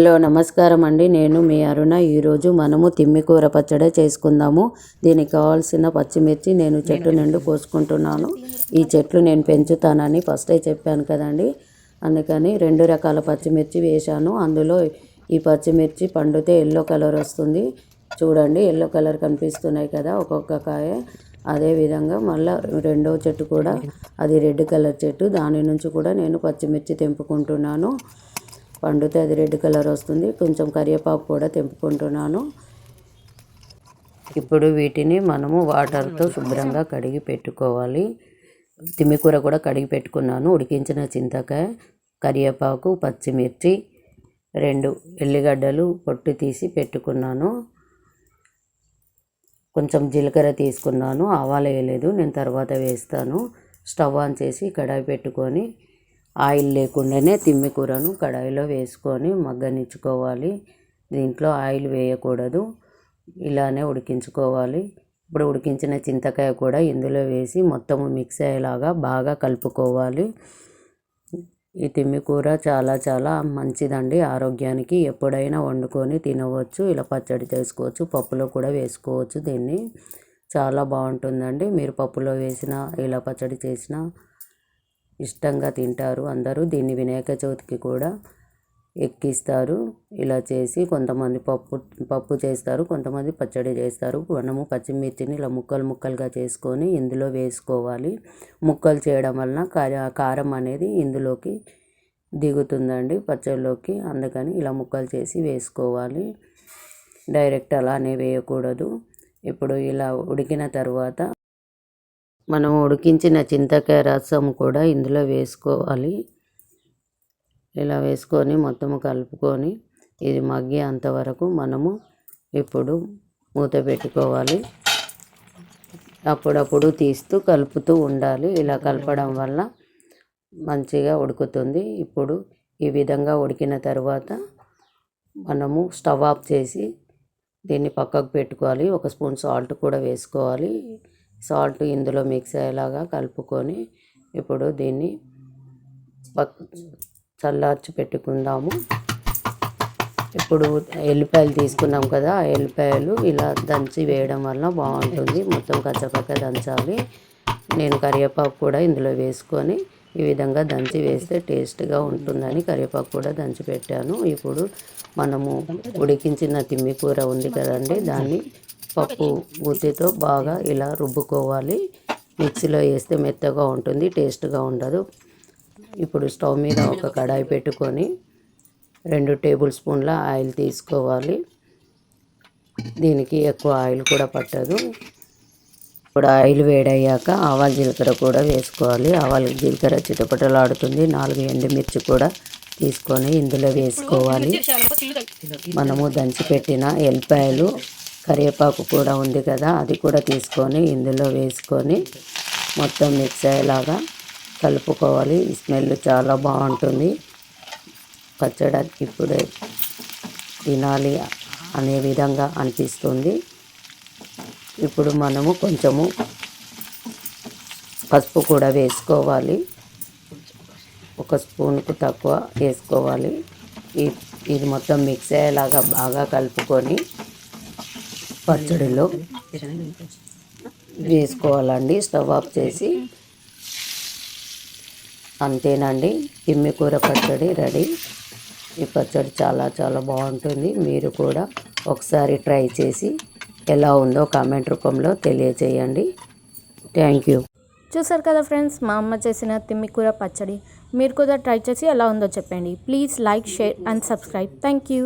Hello నమస్కారం అండి. నేను మీ అరుణ. ఈరోజు మనము తిమ్మికూర పచ్చడి చేసుకుందాము. దీనికి కావాల్సిన పచ్చిమిర్చి నేను చెట్టు నుండి కోసుకుంటున్నాను. ఈ చెట్లు నేను పెంచుతానని ఫస్టే చెప్పాను కదండి. అందుకని రెండు రకాల పచ్చిమిర్చి వేశాను. అందులో ఈ పచ్చిమిర్చి పండితే ఎల్లో కలర్ వస్తుంది. చూడండి ఎల్లో కలర్ కనిపిస్తున్నాయి కదా ఒక్కొక్క కాయ అదేవిధంగా మళ్ళీ రెండవ చెట్టు కూడా. అది రెడ్ కలర్ చెట్టు. దాని నుంచి కూడా నేను పచ్చిమిర్చి తెంపుకుంటున్నాను. పండితే అది రెడ్ కలర్ వస్తుంది. కొంచెం కరివేపాకు కూడా తెంపుకుంటున్నాను. ఇప్పుడు వీటిని మనము వాటర్తో శుభ్రంగా కడిగి పెట్టుకోవాలి. తిమ్మికూర కూడా కడిగి పెట్టుకున్నాను. ఉడికించిన చింతకాయ కరివేపాకు పచ్చిమిర్చి రెండు ఎల్లిగడ్డలు పొట్టు తీసి పెట్టుకున్నాను. కొంచెం జీలకర్ర తీసుకున్నాను. ఆవాలు వేయలేదు. నేను తర్వాత వేస్తాను. స్టవ్ ఆన్ చేసి కడాయి పెట్టుకొని ఆయిల్ లేకుండానే తిమ్మి కూరను కడాయిలో వేసుకొని మగ్గనిచ్చుకోవాలి. దీంట్లో ఆయిల్ వేయకూడదు. ఇలానే ఉడికించుకోవాలి. ఇప్పుడు ఉడికించిన చింతకాయ కూడా ఇందులో వేసి మొత్తము మిక్స్ అయ్యేలాగా బాగా కలుపుకోవాలి. ఈ తిమ్మి కూర చాలా చాలా మంచిదండి. ఆరోగ్యానికి ఎప్పుడైనా వండుకొని తినవచ్చు. ఇలా పచ్చడి చేసుకోవచ్చు. పప్పులో కూడా వేసుకోవచ్చు దీన్ని. చాలా బాగుంటుందండి. మీరు పప్పులో వేసిన ఇలా పచ్చడి చేసిన ఇష్టంగా తింటారు. అందరూ దీన్ని వినాయక చవితికి కూడా ఎక్కిస్తారు. ఇలా చేసి కొంతమంది పప్పు పప్పు చేస్తారు కొంతమంది పచ్చడి చేస్తారు. మనము పచ్చిమిర్చిని ఇలా ముక్కలు ముక్కలుగా చేసుకొని ఇందులో వేసుకోవాలి. ముక్కలు చేయడం వలన కారం అనేది ఇందులోకి దిగుతుందండి పచ్చడిలోకి అందుకని ఇలా ముక్కలు చేసి వేసుకోవాలి. డైరెక్ట్ అలానే వేయకూడదు. ఇప్పుడు ఇలా ఉడికిన తర్వాత మనం ఉడికించిన చింతకాయ రసం కూడా ఇందులో వేసుకోవాలి. ఇలా వేసుకొని మొత్తము కలుపుకొని ఇది మగ్గి అంతవరకు మనము ఇప్పుడు మూత పెట్టుకోవాలి. అప్పుడప్పుడు తీస్తూ కలుపుతూ ఉండాలి. ఇలా కలపడం వల్ల మంచిగా ఉడుకుతుంది. ఇప్పుడు ఈ విధంగా ఉడికిన తర్వాత మనము స్టవ్ ఆఫ్ చేసి దీన్ని పక్కకు పెట్టుకోవాలి. ఒక స్పూన్ సాల్ట్ కూడా వేసుకోవాలి. సాల్ట్ ఇందులో మిక్స్ అయ్యేలాగా కలుపుకొని ఇప్పుడు దీన్ని పక్ చల్లార్చి పెట్టుకుందాము. ఇప్పుడు ఎల్లిపాయలు తీసుకున్నాం కదా ఆ ఎల్లిపాయలు ఇలా దంచి వేయడం వల్ల బాగుంటుంది. మొత్తం కచ్చపక్క దంచాలి. నేను కరివేపాకు కూడా ఇందులో వేసుకొని ఈ విధంగా దంచి వేస్తే టేస్ట్గా ఉంటుందని కరివేపాకు కూడా దంచి పెట్టాను. ఇప్పుడు మనము ఉడికించిన తిమ్మి కూర ఉంది కదండి దాన్ని పప్పు గుత్తితో బాగా ఇలా రుబ్బుకోవాలి. మిక్సీలో వేస్తే మెత్తగా ఉంటుంది టేస్ట్గా ఉండదు. ఇప్పుడు స్టవ్ మీద ఒక కడాయి పెట్టుకొని రెండు టేబుల్ స్పూన్ల ఆయిల్ తీసుకోవాలి. దీనికి ఎక్కువ ఆయిల్ కూడా పట్టదు. ఇప్పుడు ఆయిల్ వేడయ్యాక ఆవాల జీలకర్ర కూడా వేసుకోవాలి. ఆవాల జీలకర్ర చిటపటలాడుతుంది. నాలుగు ఎండుమిర్చి కూడా తీసుకొని ఇందులో వేసుకోవాలి. మనము దంచిపెట్టిన ఎల్లిపాయలు కరివేపాకు కూడా ఉంది కదా అది కూడా తీసుకొని ఇందులో వేసుకొని మొత్తం మిక్స్ అయ్యేలాగా కలుపుకోవాలి. స్మెల్ చాలా బాగుంటుంది. పచ్చడి ఇప్పుడే తినాలి అనే విధంగా అనిపిస్తుంది. ఇప్పుడు మనము కొంచెము పసుపు కూడా వేసుకోవాలి. ఒక స్పూన్కు తక్కువ వేసుకోవాలి. ఇది మొత్తం మిక్స్ అయ్యేలాగా బాగా కలుపుకొని పచ్చడిలో వేసుకోవాలండి. స్టవ్ ఆఫ్ చేసి అంతేనండి. తిమ్మి కూర పచ్చడి రెడీ. ఈ పచ్చడి చాలా చాలా బాగుంటుంది. మీరు కూడా ఒకసారి ట్రై చేసి ఎలా ఉందో కామెంట్ రూపంలో తెలియజేయండి థ్యాంక్ యూ. చూసారు కదా ఫ్రెండ్స్ మా అమ్మ చేసిన తిమ్మికూర పచ్చడి. మీరు కూడా ట్రై చేసి ఎలా ఉందో చెప్పండి. Please like share and subscribe. Thank you.